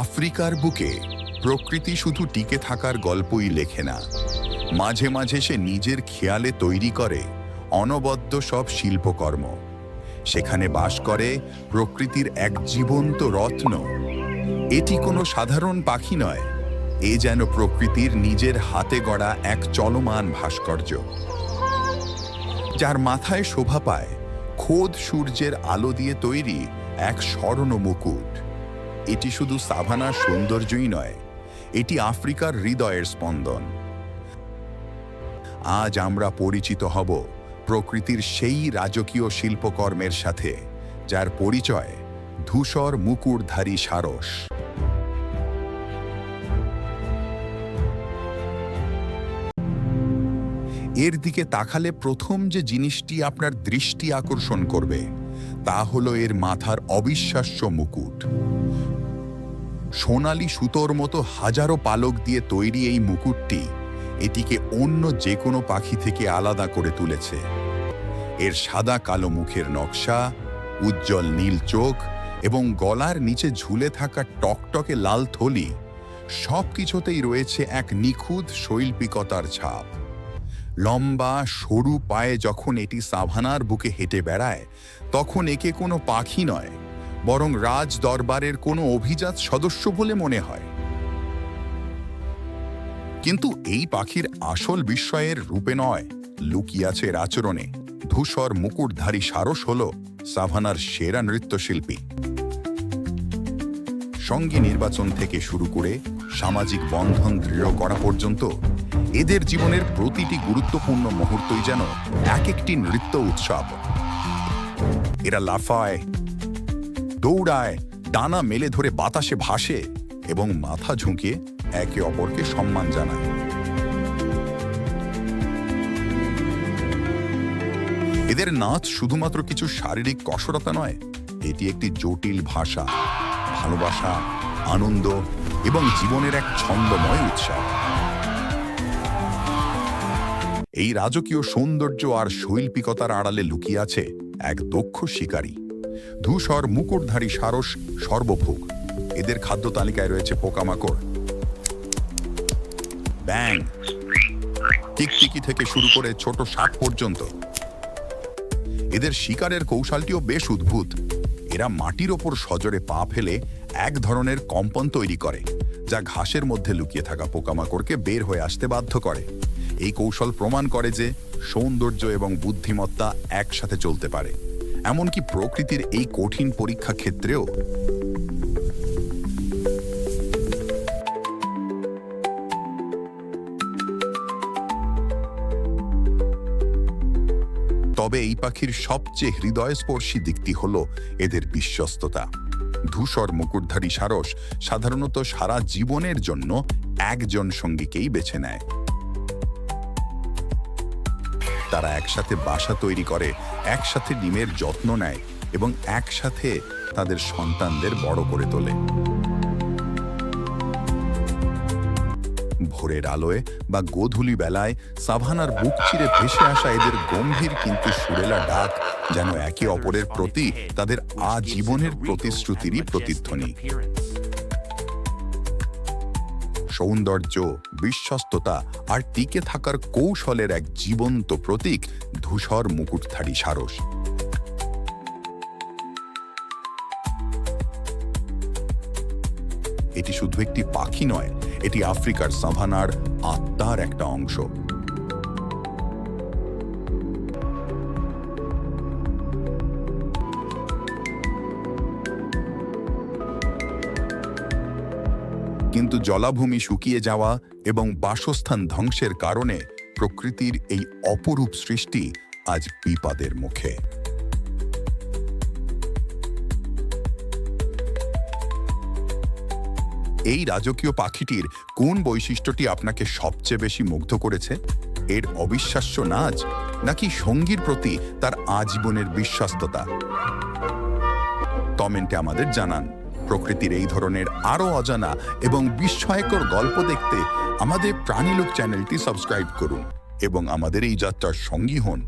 আফ্রিকার বুকে প্রকৃতি শুধু টিকে থাকার গল্পই লেখে না। মাঝে মাঝে সে নিজের খেয়ালে তৈরি করে অনবদ্য সব শিল্পকর্ম। সেখানে বাস করে প্রকৃতির এক জীবন্ত রত্ন। এটি কোনো সাধারণ পাখি নয়, এ যেন প্রকৃতির নিজের হাতে গড়া এক চলমান ভাস্কর্য। যার মাথায় শোভা পায়, খোদ সূর্যের আলো দিয়ে তৈরি এক স্বর্ণ মুকুট। এটি শুধু সাভানার সৌন্দর্যই নয়, এটি আফ্রিকার হৃদয়ের স্পন্দন। আজ আমরা পরিচিত হব প্রকৃতির সেই রাজকীয় শিল্পকর্মের সাথে, যার পরিচয় ধূসর মুকুটধারী সারস। এর দিকে তাকালে প্রথম যে জিনিসটি আপনার দৃষ্টি আকর্ষণ করবে, তা হলো এর মাথার অবিশ্বাস্য মুকুট। সোনালি সুতোর মতো হাজারো পালক দিয়ে তৈরি এই মুকুটটি এটিকে অন্য যে কোনো পাখি থেকে আলাদা করে তুলেছে। এর সাদা কালো মুখের নকশা, উজ্জ্বল নীল চোখ এবং গলার নিচে ঝুলে থাকা টকটকে লাল থলি সব কিছুতেই রয়েছে এক নিখুঁত শৈল্পিকতার ছাপ। লম্বা, সরু পায়ে যখন এটি সাভানার বুকে হেঁটে বেড়ায়, তখন একে কোনো পাখি নয় বরং রাজ দরবারের কোনো অভিজাত সদস্য বলে মনে হয়। কিন্তু এই পাখির আসল বিস্ময়ের রূপে নয় লুকিয়ে আছে এর আচরণে। ধূসর মুকুটধারী সারস হল সাভানার সেরা নৃত্যশিল্পী। সঙ্গী নির্বাচন থেকে শুরু করে সামাজিক বন্ধন দৃঢ় করা পর্যন্ত এদের জীবনের প্রতিটি গুরুত্বপূর্ণ মুহূর্তই যেন এক একটি নৃত্য উৎসব। এরা লাফায় দৌড়ায়, ডানা মেলে ধরে বাতাসে ভাসে এবং মাথা ঝুঁকিয়ে একে অপরকে সম্মান জানায়। এদের নাচ শুধুমাত্র কিছু শারীরিক কসরতা নয়, এটি একটি জটিল ভাষা, ভালোবাসা, আনন্দ এবং জীবনের এক ছন্দময় উৎসব। এই রাজকীয় সৌন্দর্য আর শৈল্পিকতার আড়ালে লুকিয়ে আছে এক দক্ষ শিকারী। ধূসর মুকুটধারী সারস সর্বভোগ। এদের খাদ্য তালিকায় রয়েছে পোকামাকড়। ব্যাং। টিকটিকি থেকে শুরু করে ছোট সাপ পর্যন্ত। এদের শিকারের কৌশলটিও বেশ উদ্ভূত। এরা মাটির ওপর সজরে পা ফেলে এক ধরনের কম্পন তৈরি করে, যা ঘাসের মধ্যে লুকিয়ে থাকা পোকামাকড়কে বের হয়ে আসতে বাধ্য করে। এই কৌশল প্রমাণ করে যে সৌন্দর্য এবং বুদ্ধিমত্তা একসাথে চলতে পারে। এমনকি প্রকৃতির এই কঠিন পরীক্ষা ক্ষেত্রেও। তবে এই পাখির সবচেয়ে হৃদয়স্পর্শী দিকটি হল এদের বিশ্বস্ততা। ধূসর মুকুটধারী সারস সাধারণত সারা জীবনের জন্য একজন সঙ্গীকেই বেছে নেয়। তারা একসাথে বাসা তৈরি করে, একসাথে ডিমের যত্ন নেয় এবং একসাথে তাদের সন্তানদের বড় করে তোলে। ভোরের আলোয় বা গোধূলি বেলায় সাভানার বুক চিরে ভেসে আসা এদের গম্ভীর কিন্তু সুরেলা ডাক যেন একে অপরের প্রতি তাদের আজীবনের প্রতিশ্রুতিরই প্রতিধ্বনি। সৌন্দর্য, বিশ্বস্ততা আর টিকে থাকার কৌশলের এক জীবন্ত প্রতীক ধূসর মুকুটধারী সারস। এটি শুধু একটি পাখি নয়, এটি আফ্রিকার সাভানার আত্মার একটা অংশ। কিন্তু জলাভূমি শুকিয়ে যাওয়া এবং বাসস্থান ধ্বংসের কারণে প্রকৃতির এই অপরূপ সৃষ্টি আজ বিপাদের মুখে। এই রাজকীয় পাখিটির কোন বৈশিষ্ট্যটি আপনাকে সবচেয়ে বেশি মুগ্ধ করেছে? এর অবিশ্বাস্য নাচ নাকি সঙ্গীর প্রতি তার আজীবনের বিশ্বস্ততা? কমেন্টে আমাদের জানান। প্রকৃতির এই ধরনের আরও অজানা এবং বিস্ময়কর গল্প দেখতে আমাদের প্রাণীলোক চ্যানেলটি সাবস্ক্রাইব করুন এবং আমাদের এই যাত্রার সঙ্গী হন।